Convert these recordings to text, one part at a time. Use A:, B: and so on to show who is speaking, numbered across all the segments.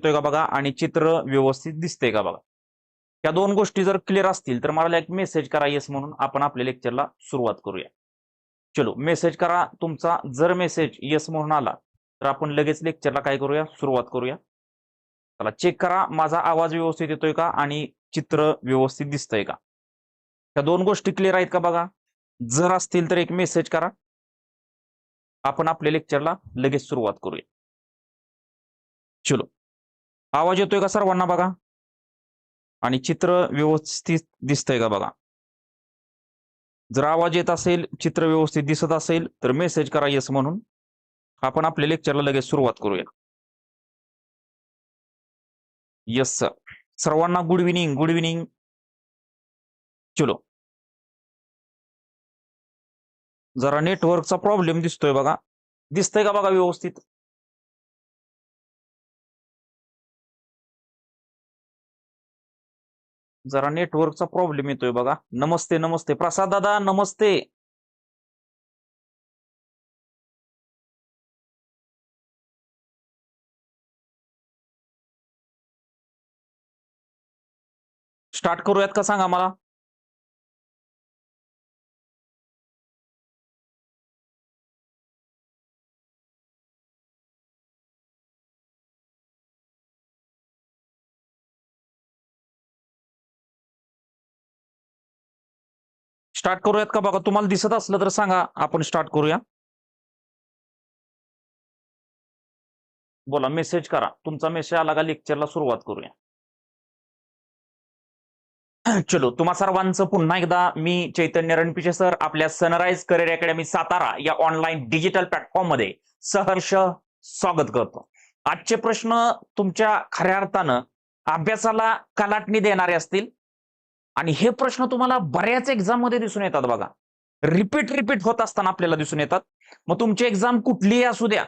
A: येतोय का बघा? आणि चित्र व्यवस्थित दिसतंय का बघा? या दोन गोष्टी जर क्लिअर असतील तर मला एक मेसेज करा येस म्हणून. आपण आपल्या लेक्चरला सुरुवात करूया. चलो मेसेज करा. तुमचा जर मेसेज येस म्हणून आला तर आपण लगेच लेक्चरला काय करूया? सुरुवात करूया. चला चेक करा. माझा आवाज व्यवस्थित येतोय का? आणि चित्र व्यवस्थित दिसतंय का? या दोन गोष्टी क्लिअर आहेत का बघा? जर असतील तर एक मेसेज करा. आपण आपल्या लेक्चरला लगेच सुरुवात करूया. चलो आवाज येतोय का सर्वांना बघा? आणि चित्र व्यवस्थित दिसतंय का बघा? जर आवाज येत असेल चित्र व्यवस्थित दिसत असेल तर मेसेज करा येस म्हणून. आपण आपल्या लेक्चरला लगेच सुरुवात करूया. येस सर सर्वांना गुड इव्हिनिंग गुड इव्हिनिंग चलो. जरा नेटवर्कचा प्रॉब्लेम दिसतोय बघा. दिसतंय का बघा व्यवस्थित? जरा नेटवर्कचा प्रॉब्लेम येतोय बघा. नमस्ते नमस्ते. प्रसाद दादा नमस्ते. स्टार्ट करूयात का सांगा मला? स्टार्ट करूयात का? बघा तुम्हाला दिसत असलं तर सांगा. आपण स्टार्ट करूया. बोला मेसेज करा. तुमचा मेसेज आला का? लेक्चरला सुरुवात करूया. चलो तुम्हा सर्वांचं पुन्हा एकदा मी चैतन्य रणपिचे सर आपल्या सनराइज करिअर अकॅडमी सातारा या ऑनलाईन डिजिटल प्लॅटफॉर्ममध्ये सहर्ष स्वागत करतो. आजचे प्रश्न तुमच्या खऱ्या अर्थानं अभ्यासाला कलाटणी देणारे असतील आणि हे प्रश्न तुम्हाला बऱ्याच एक्झाममध्ये दिसून येतात बघा. रिपीट रिपीट होत असताना आपल्याला दिसून येतात. मग तुमची एक्झाम कुठलीही असू द्या.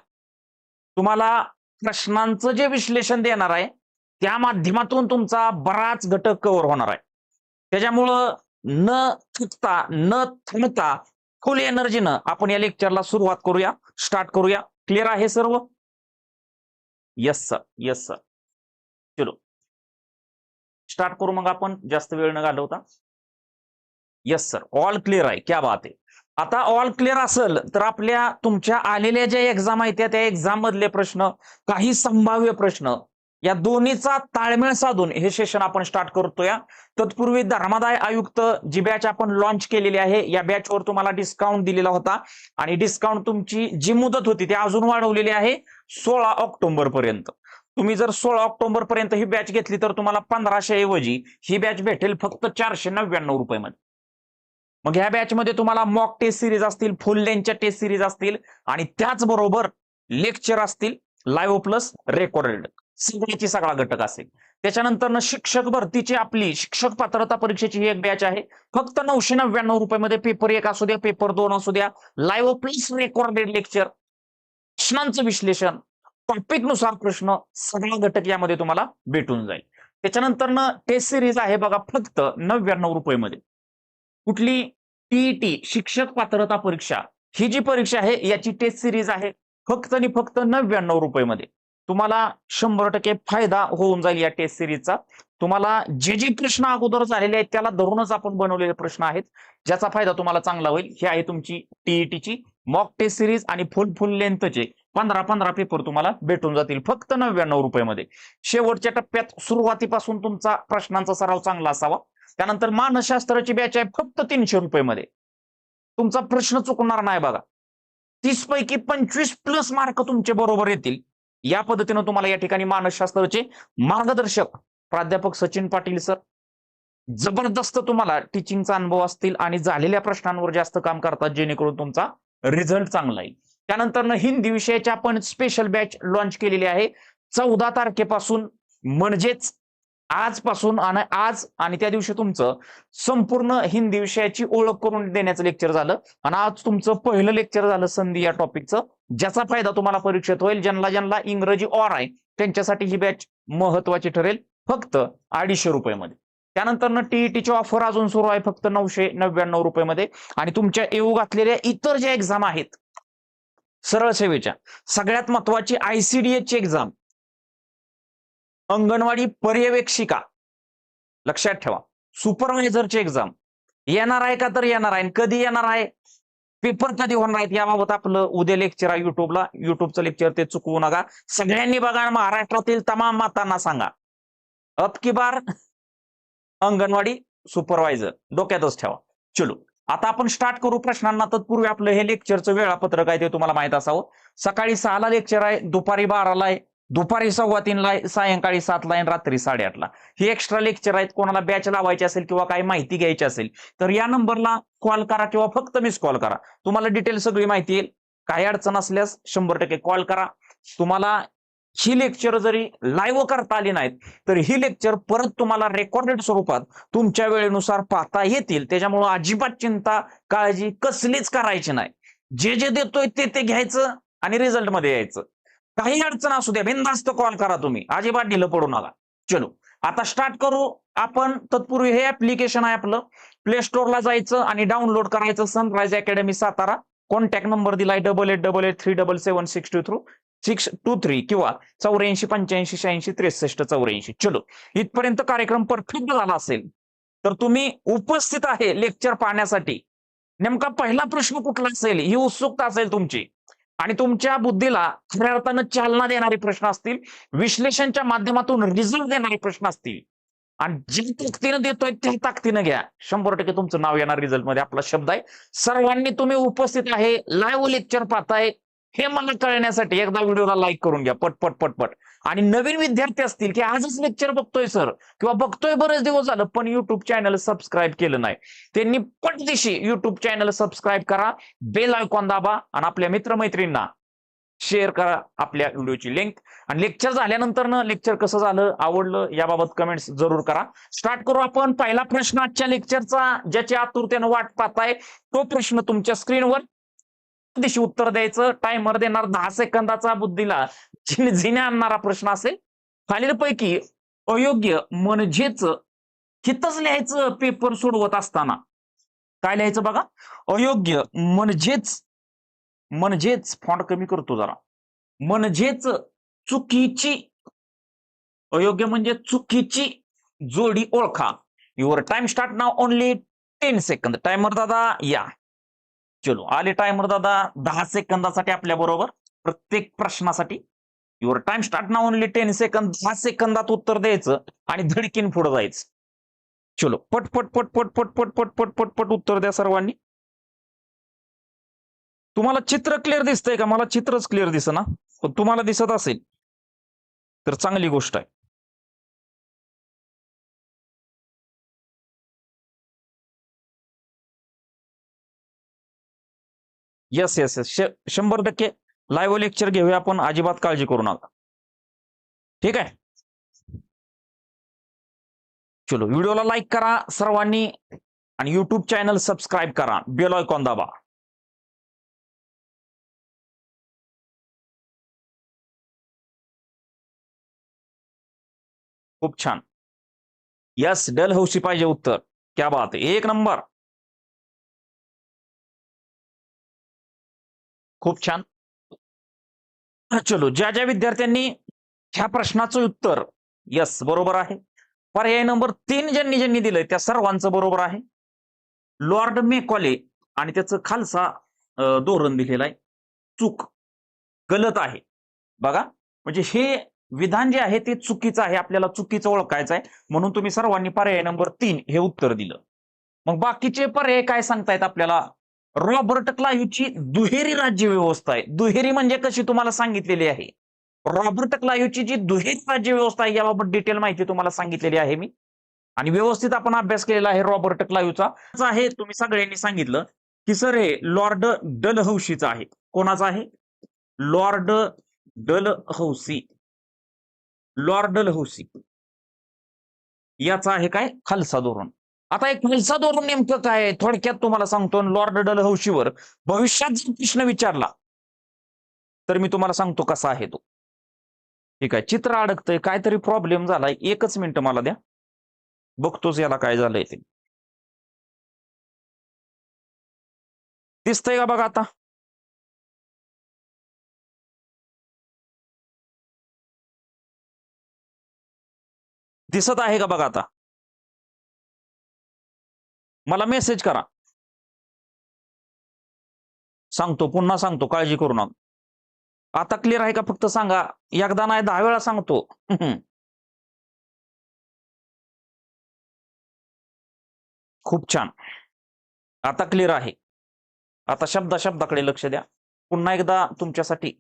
A: तुम्हाला प्रश्नांचं जे विश्लेषण देणार आहे त्या माध्यमातून तुमचा बराच घटक कव्हर होणार आहे. त्याच्यामुळं न चुकता न थांबता फुल एनर्जीनं आपण या लेक्चरला सुरुवात करूया स्टार्ट करूया. क्लिअर आहे सर्व? येस सर येस सर चलो. स्टार्ट करू मग आपण. जास्त वेळ न घालवता. येस सर ऑल क्लिअर आहे. क्या बात आहे. आता ऑल क्लिअर असेल तर आपल्या तुमच्या आलेल्या ज्या एक्झाम आहेत त्या- एक्झाम मधले प्रश्न काही संभाव्य प्रश्न या दोन्हीचा ताळमेळ साधून हे सेशन आपण स्टार्ट करतोय. तत्पूर्वी धर्मादाय आयुक्त जी बॅच आपण लॉन्च केलेली आहे या बॅचवर तुम्हाला डिस्काउंट दिलेला होता. आणि डिस्काउंट तुमची जी मुदत होती ती अजून वाढवलेली आहे सोळा ऑक्टोबर पर्यंत. तुम्ही जर सोळा ऑक्टोबर पर्यंत ही बॅच घेतली तर तुम्हाला पंधराशे ऐवजी ही बॅच भेटेल फक्त चारशे नव्याण्णव रुपयामध्ये. मग ह्या बॅचमध्ये तुम्हाला मॉक टेस्ट सिरीज असतील फुल लेनच्या टेस्ट सिरीज असतील आणि त्याचबरोबर लेक्चर असतील लाईव्ह प्लस रेकॉर्डेड सगळ्याची सगळा घटक असेल. त्याच्यानंतर शिक्षक भरतीची आपली शिक्षक पात्रता परीक्षेची ही एक बॅच आहे. फक्त नऊशे नव्याण्णव रुपयामध्ये पेपर एक असू द्या पेपर दोन असू द्या लाईव्ह प्लस रेकॉर्डेड लेक्चर प्रश्नांचं विश्लेषण. टॉपिकनुसार प्रश्न सगळा घटक यामध्ये तुम्हाला भेटून जाईल. त्याच्यानंतर ना टेस्ट सिरीज आहे बघा फक्त नव्याण्णव रुपये मध्ये कुठली टीईटी शिक्षक पात्रता परीक्षा. ही जी परीक्षा आहे याची टेस्ट सिरीज आहे फक्त आणि फक्त नव्याण्णव रुपये मध्ये तुम्हाला शंभर टक्के फायदा होऊन जाईल या टेस्ट सिरीजचा तुम्हाला जे जे प्रश्न अगोदर झालेले आहेत त्याला धरूनच आपण बनवलेले प्रश्न आहेत. ज्याचा फायदा तुम्हाला चांगला होईल ही आहे तुमची टीईटीची मॉक टेस्ट सिरीज आणि फुल फुल लेंथचे पंधरा पंधरा पेपर तुम्हाला भेटून जातील फक्त नव्याण्णव रुपयामध्ये. शेवटच्या टप्प्यात सुरुवातीपासून तुमचा प्रश्नांचा सराव चांगला असावा. त्यानंतर मानसशास्त्राची बॅच आहे फक्त तीनशे रुपयेमध्ये. तुमचा प्रश्न चुकणार नाही बघा. तीस पैकी पंचवीस प्लस मार्क तुमचे बरोबर येतील. या पद्धतीनं तुम्हाला या ठिकाणी मानसशास्त्राचे मार्गदर्शक प्राध्यापक सचिन पाटील सर जबरदस्त तुम्हाला टीचिंगचा अनुभव असतील आणि झालेल्या प्रश्नांवर जास्त काम करतात जेणेकरून तुमचा रिझल्ट चांगला येईल. त्यानंतर हिंदी विषयाची आपण स्पेशल बॅच लॉन्च केलेली आहे. चौदा तारखेपासून म्हणजेच आजपासून आणि आज आणि त्या दिवशी तुमचं संपूर्ण हिंदी विषयाची ओळख करून देण्याचं लेक्चर झालं. आणि आज तुमचं पहिलं लेक्चर झालं संधी या टॉपिकचं ज्याचा फायदा तुम्हाला परीक्षेत होईल ज्यांना ज्यांना इंग्रजी ऑर आहे त्यांच्यासाठी ही बॅच महत्वाची ठरेल फक्त अडीचशे रुपयामध्ये. त्यानंतर टीईटीची ऑफर अजून सुरू आहे फक्त नऊशे नव्याण्णव रुपयामध्ये. आणि तुमच्या येऊ घातलेल्या इतर ज्या एक्झाम आहेत सरळ सेवेच्या. सगळ्यात महत्वाची आयसीडीएस ची एक्झाम अंगणवाडी पर्यवेक्षिका. लक्षात ठेवा. सुपरवायझरची एक्झाम येणार आहे का तर येणार आहे. कधी येणार आहे? पेपर कधी होणार आहेत? याबाबत आपलं उद्या लेक्चर आहे युट्यूबला युट्यूबचं लेक्चर ते चुकवू नका. सगळ्यांनी बघा महाराष्ट्रातील तमाम मातांना सांगा. अब की बार अंगणवाडी सुपरवायझर डोक्यातच ठेवा. चलो. आता आपण स्टार्ट करू प्रश्नांना. तत्पूर्वी आपलं हे लेक्चरचं वेळापत्रक आहे ते तुम्हाला माहीत असावं. सकाळी सहाला लेक्चर आहे दुपारी बाराला आहे दुपारी सव्वा तीनला आहे सायंकाळी सातला आहे आणि रात्री साडेआठला. हे एक्स्ट्रा लेक्चर आहेत कोणाला बॅच लावायची असेल किंवा काही माहिती घ्यायची असेल तर या नंबरला कॉल करा किंवा फक्त मिस कॉल करा. तुम्हाला डिटेल सगळी माहिती येईल. काही अडचण असल्यास शंभर टक्के कॉल करा. तुम्हाला ही लेक्चर जरी लाईव्ह करता आली नाहीत तर ही लेक्चर परत तुम्हाला रेकॉर्डेड स्वरूपात तुमच्या वेळेनुसार पाहता येतील. त्याच्यामुळं अजिबात चिंता काळजी कसलीच करायची नाही. जे जे देतोय ते ते घ्यायचं आणि रिझल्टमध्ये यायचं. काही अडचण असू द्या बिनधास्त कॉल करा तुम्ही. अजिबात ढिलं पडू नका. चलो आता स्टार्ट करू आपण तत्पूर्वी हे ऍप्लिकेशन आहे आपलं. प्ले स्टोअरला जायचं आणि डाउनलोड करायचं. Sunrise academy Satara. Contact number दिलाय double eight double eight three double seven six two three six two three किंवा चौऱ्याऐंशी पंच्याऐंशी शहाऐंशी त्रेसष्ट चौऱ्याऐंशी. चलो. इथपर्यंत कार्यक्रम परफेक्ट झाला असेल तर तुम्ही उपस्थित आहे लेक्चर पाहण्यासाठी. नेमका पहिला प्रश्न कुठला असेल ही उत्सुकता असेल तुमची. आणि तुमच्या बुद्धीला खऱ्या अर्थानं चालना देणारे प्रश्न असतील विश्लेषणच्या माध्यमातून रिझल्ट देणारे प्रश्न असतील. आणि जे ताकदीनं देतोय त्या ताकदीनं घ्या. शंभर टक्के तुमचं नाव येणार रिझल्टमध्ये आपला शब्द आहे सर्वांनी तुम्ही उपस्थित आहे लाईव्ह लेक्चर पाहताय हे मला कळण्यासाठी एकदा व्हिडिओला लाईक करून घ्या पटपट पटपट आणि नवीन विद्यार्थी असतील की आजच लेक्चर बघतोय सर किंवा बघतोय बरेच दिवस झालं पण युट्यूब चॅनल सबस्क्राईब केलं नाही. त्यांनी पटदिशी युट्यूब चॅनल सबस्क्राईब करा बेल आयकॉन दाबा आणि आपल्या मित्रमैत्रींना शेअर करा आपल्या व्हिडिओची लिंक आणि लेक्चर झाल्यानंतर ना लेक्चर कसं झालं आवडलं याबाबत कमेंट्स जरूर करा. स्टार्ट करू आपण. पहिला प्रश्न आजच्या लेक्चरचा ज्याच्या आतुरतेनं वाट पाहताय तो प्रश्न तुमच्या स्क्रीनवर दिवशी उत्तर द्यायचं टायमर देणार दहा सेकंदाचा बुद्धीला झिने आणणारा प्रश्न असेल. खालीलपैकी अयोग्य म्हणजेच हितच लिहायचं पेपर सोडवत असताना. काय लिहायचं बघा? अयोग्य म्हणजेच म्हणजेच फॉन्ट कमी करतो जरा. म्हणजेच चुकीची अयोग्य म्हणजे चुकीची जोडी ओळखा. Your time start now only ten second timer दादा या. चलो. आले टायमर दादा दहा सेकंदासाठी आपल्या बरोबर. प्रत्येक प्रश्नासाठी. युअर टाइम स्टार्ट ना ओनली टेन सेकंद दहा सेकंदात उत्तर द्यायचं आणि धडकीन पुढे जायचं. चलो. पटपट पटपट पटपट पटपट पटपट उत्तर द्या सर्वांनी. तुम्हाला चित्र क्लिअर दिसतंय का? मला चित्रच क्लिअर दिसना. पण तुम्हाला दिसत असेल. तर चांगली गोष्ट आहे. येस येस येस शंभर टक्के लाईव्ह लेक्चर घेऊया आपण. अजिबात काळजी करू नका. ठीक आहे? चलो व्हिडिओला लाईक करा सर्वांनी आणि युट्यूब चॅनल सबस्क्राईब करा. बेल आयकॉन दाबा. खूप छान. यस डल हौशी पाहिजे उत्तर. क्या बात एक नंबर. खूप छान. चलो ज्या ज्या विद्यार्थ्यांनी ह्या प्रश्नाचं उत्तर यस बरोबर आहे. पर्याय नंबर तीन ज्यांनी ज्यांनी दिलंय त्या सर्वांचं बरोबर आहे. लॉर्ड मेकॉले आणि त्याचं खालसा धोरण दिलेलं आहे. चूक गलत आहे. बघा म्हणजे हे विधान जे आहे ते चुकीचं आहे. आपल्याला चुकीचं ओळखायचं आहे. म्हणून तुम्ही सर्वांनी पर्याय नंबर तीन हे उत्तर दिलं. मग बाकीचे पर्याय काय सांगतायत आपल्याला? रॉबर्ट क्लायूची दुहेरी राज्य व्यवस्था आहे. दुहेरी म्हणजे कशी तुम्हाला सांगितलेली आहे? रॉबर्ट क्लायूची जी दुहेरी राज्य व्यवस्था आहे याबाबत डिटेल माहिती तुम्हाला सांगितलेली आहे मी. आणि व्यवस्थित आपण अभ्यास केलेला आहे रॉबर्ट क्लायूचा आहे तुम्ही सगळ्यांनी सांगितलं की सर हे लॉर्ड डल हौशीचा आहे. कोणाचा आहे? Lord Dalhousie Lord Dalhousie याचा आहे काय? खालसा धोरण. आता एक खालसा धोरण नेमकं काय? आहे? थोडक्यात तुम्हाला सांगतो लॉर्ड डल हौशीवर भविष्यात जर प्रश्न विचारला तर मी तुम्हाला सांगतो कसा आहे तो. ठीक आहे चित्र अडकतंय काहीतरी प्रॉब्लेम झालाय. एकच मिनिट मला द्या. बघतोच याला काय झालंय ते. दिसतंय का बघा आता? दिसत आहे का बघा आता? मला मेसेज करा. सांगतो पुन्हा सांगतो काळजी करू नका. आता क्लिअर आहे का? फक्त सांगा. एकदा नाही दहा वेळा सांगतो. खूप छान. आता क्लिअर आहे. आता शब्दा शब्दाकडे लक्ष द्या. पुन्हा एकदा तुमच्यासाठी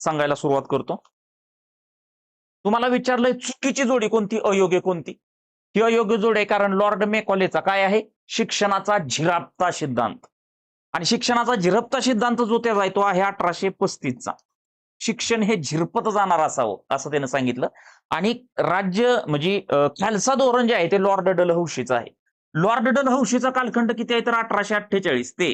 A: सांगायला सुरुवात करतो. तुम्हाला विचारलंय चुकीची जोडी कोणती? अयोग्य कोणती? किंवा अयोग्य जोड आहे कारण लॉर्ड मेकॉलेचा काय आहे? शिक्षणाचा झिरापता सिद्धांत. आणि शिक्षणाचा झिरपता सिद्धांत जो त्याचा आहे तो आहे अठराशे पस्तीसचा. शिक्षण हे झिरपत जाणार असावं असं त्यानं सांगितलं. आणि राज्य म्हणजे खालसा धोरण जे आहे ते लॉर्ड डलहौशीचं आहे. लॉर्ड डलहौशीचा कालखंड किती आहे तर अठराशे अठ्ठेचाळीस ते.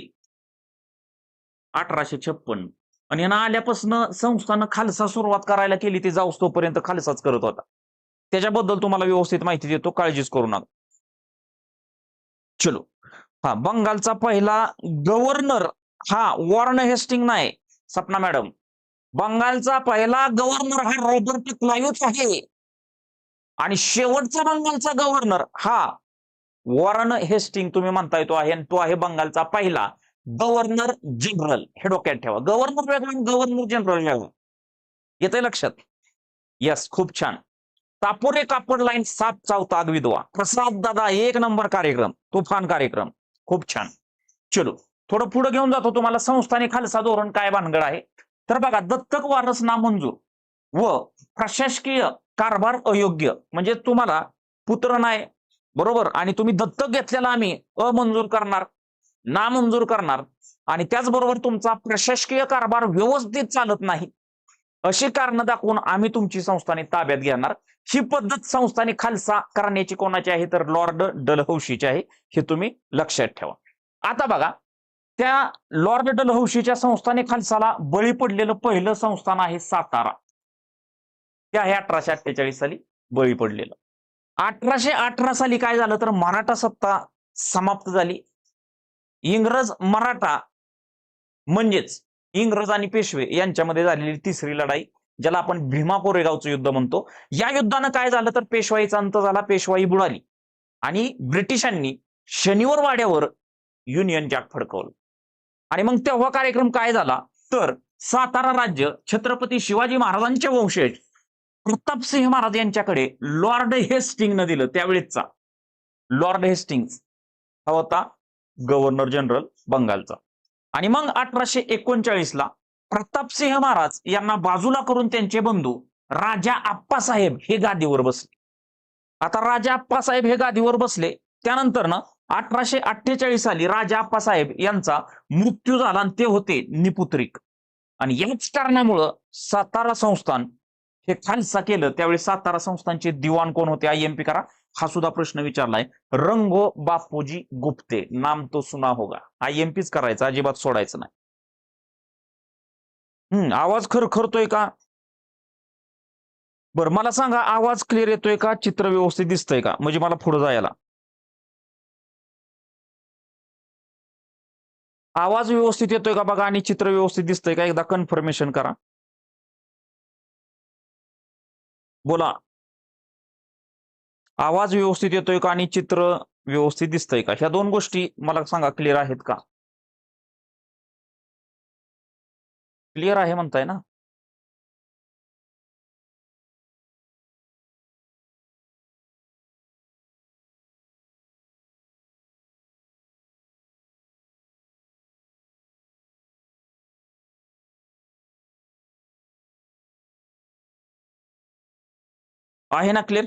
A: अठराशे छप्पन. आणि यांना आल्यापासून संस्थानं खालसा सुरुवात करायला केली ती जाऊस तोपर्यंत खालसाच करत होता. त्याच्याबद्दल तुम्हाला व्यवस्थित माहिती देतो काळजीच करू नका. चलो. हा बंगालचा पहिला गव्हर्नर हा वॉर्न हेस्टिंग नाही सपना मॅडम. बंगालचा पहिला गव्हर्नर हा रॉबर्ट क्लायूच आहे. आणि शेवटचा बंगालचा गव्हर्नर हा वॉर्न हेस्टिंग तुम्ही म्हणता येतो आहे आणि तो आहे बंगालचा पहिला गव्हर्नर जनरल हे डोक्यात ठेवा. गव्हर्नर वेगळा गव्हर्नर जनरल वेगळा. येते लक्षात? यस खूप छान. तापुरे कापड लाईन सात चौथा विधवा. प्रसाद दादा एक नंबर कार्यक्रम तुफान कार्यक्रम. खूप छान. चलो थोडं पुढे घेऊन जातो तुम्हाला. संस्थाने खालसा धोरण काय भानगड आहे? तर बघा दत्तक वारस नामंजूर व प्रशासकीय कारभार अयोग्य. म्हणजे तुम्हाला पुत्र नाही बरोबर? आणि तुम्ही दत्तक घेतलेला आम्ही अमंजूर करणार नामंजूर करणार. आणि त्याचबरोबर तुमचा प्रशासकीय कारभार व्यवस्थित चालत नाही. अशी कारण दाखवून आम्ही तुमची संस्थाने ताब्यात घेणार. ही पद्धत संस्थाने खालसा करण्याची कोणाची आहे तर लॉर्ड डलहौशीची आहे हे तुम्ही लक्षात ठेवा. आता बघा त्या लॉर्ड डलहौशीच्या संस्थाने खालसाला बळी पडलेलं पहिलं संस्थान आहे सातारा. ते आहे अठराशे अठ्ठेचाळीस साली बळी पडलेलं. अठराशे अठरा साली काय झालं तर मराठा सत्ता समाप्त झाली. इंग्रज मराठा म्हणजेच इंग्रज आणि पेशवे यांच्यामध्ये झालेली तिसरी लढाई ज्याला आपण भीमा कोरेगावचं युद्ध म्हणतो. या युद्धानं काय झालं तर पेशवाईचा अंत झाला पेशवाई बुडाली. आणि ब्रिटिशांनी शनिवार वाड्यावर युनियन जॅक फडकवलं. आणि मग तेव्हा कार्यक्रम काय झाला? तर सातारा राज्य छत्रपती शिवाजी महाराजांचे वंशज प्रतापसिंह महाराज यांच्याकडे लॉर्ड हेस्टिंगनं दिलं त्यावेळेसचा. लॉर्ड हेस्टिंग हा होता गव्हर्नर जनरल बंगालचा. आणि मग अठराशे एकोणचाळीस ला प्रतापसिंह महाराज यांना बाजूला करून त्यांचे बंधू राजा आप्पासाहेब हे गादीवर बसले. आता राजा आप्पासाहेब हे गादीवर बसले. त्यानंतर ना अठराशे अठ्ठेचाळीस साली राजा आप्पासाहेब यांचा मृत्यू झाला आणि ते होते निपुत्रिक. आणि याच कारणामुळं सातारा संस्थान हे खालसा केलं. त्यावेळी सातारा संस्थानचे दिवाण कोण होते? आय एम पी करा. हा सुद्धा प्रश्न विचारलाय. रंगो बापूजी गुप्ते नाम तो सुना होगा. आय एम पीच करायचा अजिबात सोडायचं नाही. हम्म आवाज खरखरतोय का? बरं मला सांगा आवाज क्लिअर येतोय का? चित्र व्यवस्थित दिसतंय का? म्हणजे मला पुढे जायला. आवाज व्यवस्थित येतोय का बघा? आणि चित्र व्यवस्थित दिसतंय का? एकदा कन्फर्मेशन करा. बोला. आवाज व्यवस्थित येतोय का आणि चित्र व्यवस्थित दिसतंय का? ह्या दोन गोष्टी मला सांगा क्लिअर आहेत का? क्लिअर आहे म्हणताय ना? आहे ना क्लिअर